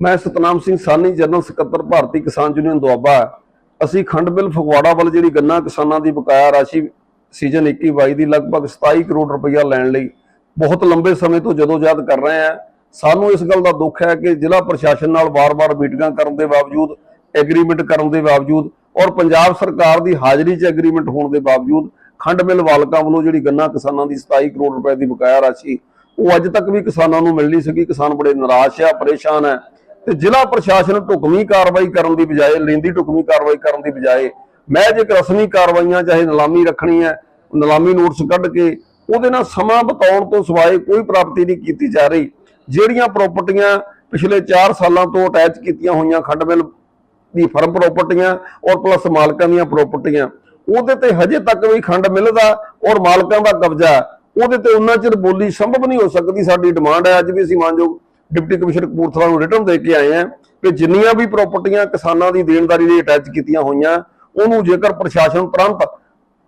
ਮੈਂ ਸਤਨਾਮ ਸਿੰਘ ਸਾਨੀ, ਜਨਰਲ ਸਕੱਤਰ, ਭਾਰਤੀ ਕਿਸਾਨ ਯੂਨੀਅਨ ਦੁਆਬਾ ਅਸੀਂ ਖੰਡ ਬਿੱਲ ਫਗਵਾੜਾ ਵੱਲ ਜਿਹੜੀ ਗੰਨਾ ਕਿਸਾਨਾਂ ਦੀ ਬਕਾਇਆ ਰਾਸ਼ੀ ਸੀਜ਼ਨ 21-22 ਦੀ ਲਗਭਗ 27 ਕਰੋੜ ਰੁਪਈਆ ਲੈਣ ਲਈ ਬਹੁਤ ਲੰਬੇ ਸਮੇਂ ਤੋਂ ਜਦੋਜਹਿਦ ਕਰ ਰਹੇ ਹਾਂ। ਸਾਨੂੰ ਇਸ ਗੱਲ ਦਾ ਦੁੱਖ ਹੈ ਕਿ ਜ਼ਿਲ੍ਹਾ ਪ੍ਰਸ਼ਾਸਨ ਨਾਲ ਵਾਰ-ਵਾਰ ਮੀਟਿੰਗਾਂ ਕਰਨ ਦੇ ਬਾਵਜੂਦ, ਐਗਰੀਮੈਂਟ ਕਰਨ ਦੇ ਬਾਵਜੂਦ ਔਰ ਪੰਜਾਬ ਸਰਕਾਰ ਦੀ ਹਾਜ਼ਰੀ 'ਚ ਐਗਰੀਮੈਂਟ ਹੋਣ ਦੇ ਬਾਵਜੂਦ ਖੰਡ ਮਿਲ ਵਾਲਕਾਂ ਵੱਲੋਂ ਜਿਹੜੀ ਗੰਨਾ ਕਿਸਾਨਾਂ ਦੀ 27 ਕਰੋੜ ਰੁਪਏ ਦੀ ਬਕਾਇਆ ਰਾਸ਼ੀ ਉਹ ਅੱਜ ਤੱਕ ਵੀ ਕਿਸਾਨਾਂ ਨੂੰ ਮਿਲ ਨਹੀਂ ਸਕੀ। ਕਿਸਾਨ ਬੜੇ ਨਿਰਾਸ਼ ਆ, ਪਰੇਸ਼ਾਨ ਹੈ ਤੇ ਜ਼ਿਲ੍ਹਾ ਪ੍ਰਸ਼ਾਸਨ ਢੁਕਵੀਂ ਕਾਰਵਾਈ ਕਰਨ ਦੀ ਬਜਾਏ, ਲੈਂਦੀ ਢੁਕਵੀਂ ਕਾਰਵਾਈ ਕਰਨ ਦੀ ਬਜਾਏ, ਮੈਂ ਜੇ ਰਸਮੀ ਕਾਰਵਾਈਆਂ ਚਾਹੇ ਨਿਲਾਮੀ ਰੱਖਣੀ ਹੈ, ਨਿਲਾਮੀ ਨੋਟਿਸ ਕੱਢ ਕੇ ਉਹਦੇ ਨਾਲ ਸਮਾਂ ਬਤਾਉਣ ਤੋਂ ਸਿਵਾਏ ਕੋਈ ਪ੍ਰਾਪਤੀ ਨਹੀਂ ਕੀਤੀ ਜਾ ਰਹੀ। ਜਿਹੜੀਆਂ ਪ੍ਰਾਪਰਟੀਆਂ ਪਿਛਲੇ 4 ਸਾਲਾਂ ਤੋਂ ਅਟੈਚ ਕੀਤੀਆਂ ਹੋਈਆਂ ਖੰਡ ਮਿਲ ਦੀ ਫਰਮ ਪ੍ਰਾਪਰਟੀਆਂ ਔਰ ਪਲੱਸ ਮਾਲਕਾਂ ਦੀਆਂ ਪ੍ਰਾਪਰਟੀਆਂ ਉਹਦੇ ਤੇ ਹਜੇ ਤੱਕ ਵੀ ਖੰਡ ਮਿਲਦਾ ਔਰ ਮਾਲਕਾਂ ਦਾ ਕਬਜ਼ਾ, ਉਹਦੇ ਤੇ ਉਹਨਾਂ ਚਿਰ ਬੋਲੀ ਸੰਭਵ ਨਹੀਂ ਹੋ ਸਕਦੀ, ਸਾਡੀ ਡਿਮਾਂਡ ਹੈ, ਅੱਜ ਵੀ ਅਸੀਂ ਮਾਨਯੋਗ ਡਿਪਟੀ ਕਮਿਸ਼ਨਰ ਕਪੂਰਥਲਾ ਨੂੰ ਰਿਟਰਨ ਦੇ ਕੇ ਆਏ ਹਾਂ ਕਿ ਜਿੰਨੀਆਂ ਵੀ ਪ੍ਰਾਪਰਟੀਆਂ ਕਿਸਾਨਾਂ ਦੀ ਦੇਣਦਾਰੀ ਲਈ ਅਟੈਚ ਕੀਤੀਆਂ ਹੋਈਆਂ, ਉਹਨੂੰ ਜੇਕਰ ਪ੍ਰਸ਼ਾਸਨ ਤੁਰੰਤ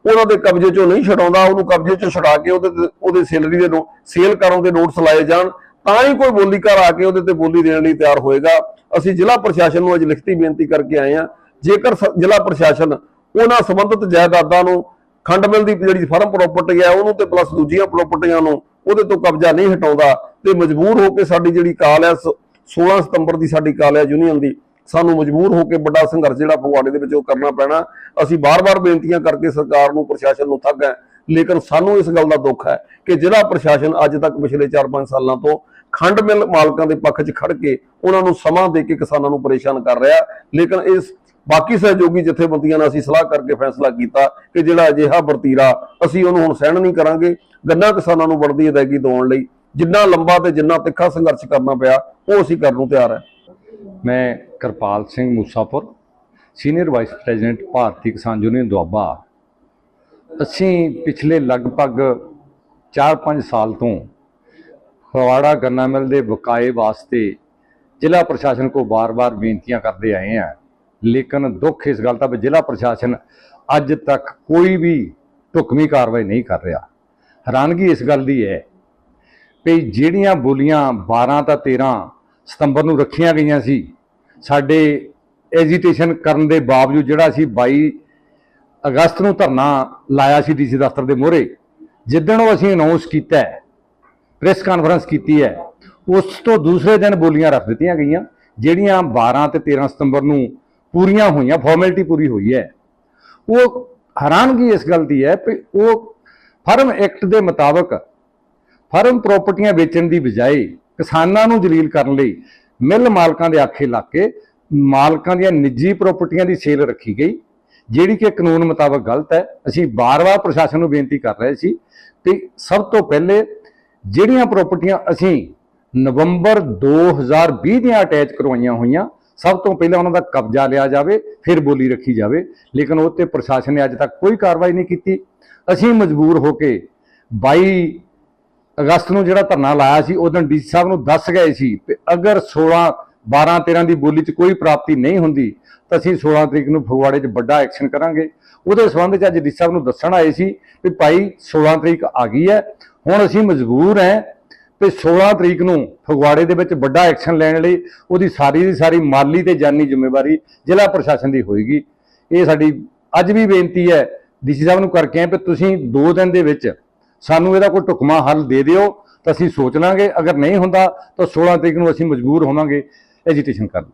ਉਹਨਾਂ ਦੇ ਕਬਜ਼ੇ ਚੋਂ ਨਹੀਂ ਛਡਾਉਂਦਾ, ਉਹਨੂੰ ਕਬਜ਼ੇ ਚੋਂ ਛਡਾ ਕੇ ਉਹਦੇ ਉਹਦੇ ਸੈਲਰੀ ਦੇ ਸੇਲ ਕਰਨ ਦੇ ਨੋਟਸ ਲਾਏ ਜਾਣ, ਤਾਂ ਹੀ ਕੋਈ ਬੋਲੀਕਾਰ ਆ ਕੇ ਉਹਦੇ ਤੇ ਬੋਲੀ ਦੇਣ ਲਈ ਤਿਆਰ ਹੋਏਗਾ। ਅਸੀਂ ਜ਼ਿਲ੍ਹਾ ਪ੍ਰਸ਼ਾਸਨ ਨੂੰ ਅੱਜ ਲਿਖਤੀ ਬੇਨਤੀ ਕਰਕੇ ਆਏ ਹਾਂ, ਜੇਕਰ ਸ- ਜ਼ਿਲ੍ਹਾ ਪ੍ਰਸ਼ਾਸਨ ਉਹਨਾਂ ਸੰਬੰਧਿਤ ਜਾਇਦਾਦਾਂ ਨੂੰ ਖੰਡ ਮਿਲ ਦੀ ਜਿਹੜੀ ਫਰਮ ਪ੍ਰਾਪਰਟੀ ਹੈ, ਉਹਨੂੰ ਤੇ ਪਲੱਸ ਦੂਜੀਆਂ ਪ੍ਰਾਪਰਟੀਆਂ ਨੂੰ ਉਹਦੇ ਤੋਂ ਕਬਜ਼ਾ ਨਹੀਂ ਹਟਾਉਂਦਾ ਤੇ ਮਜਬੂਰ ਹੋ ਕੇ ਸਾਡੀ ਜਿਹੜੀ ਕਾਲ ਹੈ, ਸ- 16 ਸਤੰਬਰ ਦੀ ਸਾਡੀ ਕਾਲ ਹੈ ਯੂਨੀਅਨ ਦੀ, ਸਾਨੂੰ ਮਜਬੂਰ ਹੋ ਕੇ ਵੱਡਾ ਸੰਘਰਸ਼ ਜਿਹੜਾ ਫਗਵਾੜੇ ਦੇ ਵਿੱਚ ਉਹ ਕਰਨਾ ਪੈਣਾ। ਅਸੀਂ ਬਾਰ-ਬਾਰ ਬੇਨਤੀਆਂ ਕਰਕੇ ਸਰਕਾਰ ਨੂੰ, ਪ੍ਰਸ਼ਾਸਨ ਨੂੰ ਥੱਕ ਹੈ, ਲੇਕਿਨ ਸਾਨੂੰ ਇਸ ਗੱਲ ਦਾ ਦੁੱਖ ਹੈ ਕਿ ਜ਼ਿਲ੍ਹਾ ਪ੍ਰਸ਼ਾਸਨ ਅੱਜ ਤੱਕ ਪਿਛਲੇ 4-5 ਸਾਲਾਂ ਤੋਂ ਖੰਡ ਮਿਲ ਮਾਲਕਾਂ ਦੇ ਪੱਖ 'ਚ ਖੜ ਕੇ ਉਹਨਾਂ ਨੂੰ ਸਮਾਂ ਦੇ ਕੇ ਕਿਸਾਨਾਂ ਨੂੰ ਪਰੇਸ਼ਾਨ ਕਰ ਰਿਹਾ, ਲੇਕਿਨ ਇਸ ਬਾਕੀ ਸਹਿਯੋਗੀ ਜਥੇਬੰਦੀਆਂ ਨਾਲ ਅਸੀਂ ਸਲਾਹ ਕਰਕੇ ਫੈਸਲਾ ਕੀਤਾ ਕਿ ਜਿਹੜਾ ਅਜਿਹਾ ਵਰਤੀਰਾ ਅਸੀਂ ਉਹਨੂੰ ਹੁਣ ਸਹਿਣ ਨਹੀਂ ਕਰਾਂਗੇ, ਗੰਨਾ ਕਿਸਾਨਾਂ ਨੂੰ ਵਰਦੀ ਅਦਾਇਗੀ ਦਿਵਾਉਣ ਲਈ। ਜਿੰਨਾ ਲੰਬਾ ਤੇ ਜਿੰਨਾ ਤਿੱਖਾ ਸੰਘਰਸ਼ ਕਰਨਾ ਪਿਆ, ਉਹ ਅਸੀਂ ਕਰਨ ਨੂੰ ਤਿਆਰ ਹੈ। ਮੈਂ Kirpal Singh Musapur senior vice president Bharti Kisan union Doaba. ਅਸੀਂ ਪਿਛਲੇ ਲਗਭਗ 4-5 ਸਾਲ ਤੋਂ ਫਗਵਾੜਾ ਗੰਨਾ ਮਿਲ ਦੇ ਬਕਾਏ ਵਾਸਤੇ ਜ਼ਿਲ੍ਹਾ ਪ੍ਰਸ਼ਾਸਨ ਕੋ ਬਾਰ-ਬਾਰ ਬੇਨਤੀਆਂ ਕਰਦੇ ਆਏ ਹਾਂ। ਲੇਕਿਨ ਦੁੱਖ ਇਸ ਗੱਲ ਦਾ ਵੀ ਜ਼ਿਲ੍ਹਾ ਪ੍ਰਸ਼ਾਸਨ ਅੱਜ ਤੱਕ ਕੋਈ ਵੀ ਢੁਕਵੀਂ ਕਾਰਵਾਈ ਨਹੀਂ ਕਰ ਰਿਹਾ। ਹੈਰਾਨਗੀ ਇਸ ਗੱਲ ਦੀ ਹੈ ਵੀ ਜਿਹੜੀਆਂ ਬੋਲੀਆਂ 12 ਤਾਂ 13 ਸਤੰਬਰ ਨੂੰ ਰੱਖੀਆਂ ਗਈਆਂ ਸੀ, ਸਾਡੇ ਐਜੀਟੇਸ਼ਨ ਕਰਨ ਦੇ ਬਾਵਜੂਦ ਜਿਹੜਾ ਅਸੀਂ 22 ਅਗਸਤ ਨੂੰ ਧਰਨਾ ਲਾਇਆ ਸੀ ਡੀਸੀ ਦਫ਼ਤਰ ਦੇ ਮੂਹਰੇ, ਜਿੱਦਣ ਉਹ ਅਸੀਂ ਅਨਾਉਂਸ ਕੀਤਾ ਪ੍ਰੈਸ ਕਾਨਫਰੰਸ ਕੀਤੀ ਹੈ, ਉਸ ਤੋਂ ਦੂਸਰੇ ਦਿਨ ਬੋਲੀਆਂ ਰੱਖ ਦਿੱਤੀਆਂ ਗਈਆਂ, ਜਿਹੜੀਆਂ 12 ਤੇ 13 ਸਤੰਬਰ ਨੂੰ ਪੂਰੀਆਂ ਹੋਈਆਂ ਫਾਰਮੈਲਿਟੀ ਪੂਰੀ ਹੋਈ ਹੈ। ਉਹ ਹੈਰਾਨਗੀ ਇਸ ਗੱਲ ਦੀ ਹੈ ਕਿ ਉਹ ਫਰਮ ਐਕਟ ਦੇ ਮੁਤਾਬਕ ਫਰਮ ਪ੍ਰਾਪਰਟੀਆਂ ਵੇਚਣ ਦੀ ਬਜਾਏ ਕਿਸਾਨਾਂ ਨੂੰ ਜਲੀਲ ਕਰਨ ਲਈ ਮਿੱਲ ਮਾਲਕਾਂ ਦੇ ਆਖੇ ਲਾ ਕੇ ਮਾਲਕਾਂ ਦੀਆਂ ਨਿੱਜੀ ਪ੍ਰਾਪਰਟੀਆਂ ਦੀ ਸੇਲ ਰੱਖੀ ਗਈ, ਜਿਹੜੀ ਕਿ ਕਾਨੂੰਨ ਮੁਤਾਬਕ ਗਲਤ ਹੈ। ਅਸੀਂ ਬਾਰ-ਬਾਰ ਪ੍ਰਸ਼ਾਸਨ ਨੂੰ ਬੇਨਤੀ ਕਰ ਰਹੇ ਸੀ ਕਿ ਸਭ ਤੋਂ ਪਹਿਲੇ ਜਿਹੜੀਆਂ ਪ੍ਰਾਪਰਟੀਆਂ ਅਸੀਂ ਨਵੰਬਰ 2020 ਦੀਆਂ ਅਟੈਚ ਕਰਵਾਈਆਂ ਹੋਈਆਂ, ਸਭ ਤੋਂ ਪਹਿਲਾਂ ਉਹਨਾਂ ਦਾ ਕਬਜ਼ਾ ਲਿਆ ਜਾਵੇ, ਫਿਰ ਬੋਲੀ ਰੱਖੀ ਜਾਵੇ। ਲੇਕਿਨ ਉਹ ਤੇ ਪ੍ਰਸ਼ਾਸਨ ਨੇ ਅੱਜ ਤੱਕ ਕੋਈ ਕਾਰਵਾਈ ਨਹੀਂ ਕੀਤੀ। ਅਸੀਂ ਮਜਬੂਰ ਹੋ ਕੇ 22 ਅਗਸਤ ਨੂੰ ਜਿਹੜਾ ਧਰਨਾ ਲਾਇਆ ਸੀ ਉਦੋਂ ਡੀਸੀ ਸਾਹਿਬ ਨੂੰ ਦੱਸ ਗਏ ਸੀ ਕਿ ਅਗਰ 16 12 13 ਦੀ ਬੋਲੀ 'ਚ ਕੋਈ ਪ੍ਰਾਪਤੀ ਨਹੀਂ ਹੁੰਦੀ, ਤਾਂ ਅਸੀਂ 16 ਤਰੀਕ ਨੂੰ ਫਗਵਾੜੇ 'ਚ ਵੱਡਾ ਐਕਸ਼ਨ ਕਰਾਂਗੇ। ਉਹਦੇ ਸੰਬੰਧ 'ਚ ਅੱਜ ਡੀਸੀ ਸਾਹਿਬ ਨੂੰ ਦੱਸਣ ਆਏ ਸੀ ਵੀ ਭਾਈ 16 ਤਰੀਕ ਆ ਗਈ ਹੈ, ਹੁਣ ਅਸੀਂ ਮਜਬੂਰ ਹੈ ਵੀ 16 ਤਰੀਕ ਨੂੰ ਫਗਵਾੜੇ ਦੇ ਵਿੱਚ ਵੱਡਾ ਐਕਸ਼ਨ ਲੈਣ ਲਈ ਉਹਦੀ ਸਾਰੀ ਦੀ ਸਾਰੀ ਮਾਲੀ ਤੇ ਜਾਨੀ ਜ਼ਿੰਮੇਵਾਰੀ ਜ਼ਿਲ੍ਹਾ ਪ੍ਰਸ਼ਾਸਨ ਦੀ ਹੋਏਗੀ। ਇਹ ਸਾਡੀ ਅੱਜ ਵੀ ਬੇਨਤੀ ਹੈ ਡੀਸੀ ਸਾਹਿਬ ਨੂੰ ਕਰਕੇ ਕਿ ਤੁਸੀਂ 2 ਦਿਨ ਦੇ ਵਿੱਚ ਸਾਨੂੰ ਇਹਦਾ ਕੋਈ ਢੁਕਮਾ ਹੱਲ ਦੇ ਦਿਓ ਤਾਂ ਅਸੀਂ ਸੋਚ ਲਾਂਗੇ। ਅਗਰ ਨਹੀਂ ਹੁੰਦਾ ਤਾਂ 16 ਤਰੀਕ ਨੂੰ ਅਸੀਂ ਮਜਬੂਰ ਹੋਵਾਂਗੇ। ਐਜੀਟੇਸ਼ਨ ਕਰਨ